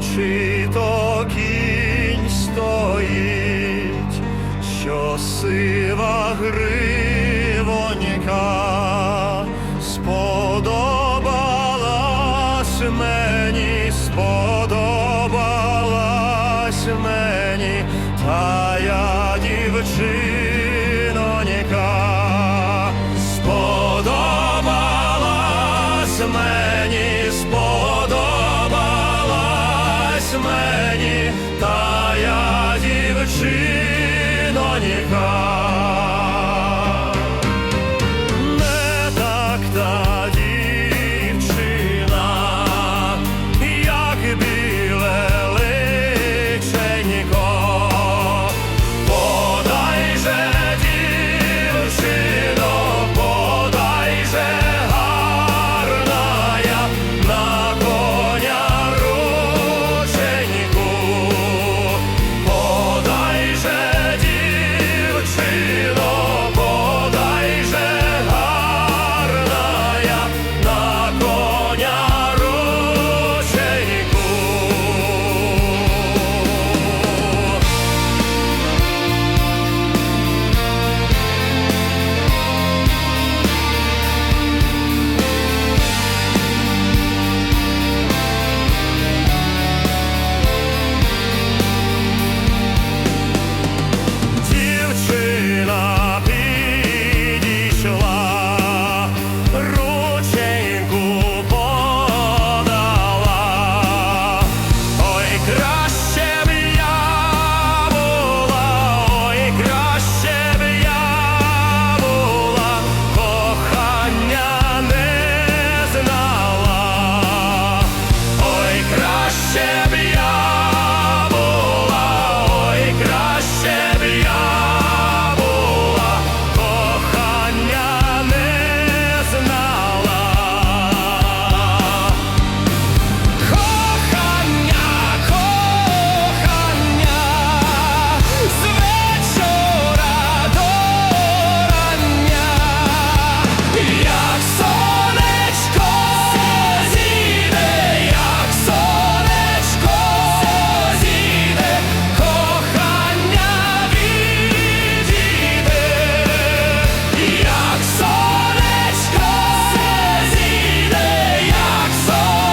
чи то кінь стоїть, що сива гривонька сподобалась мені, сподобалась мені, та я дівчина.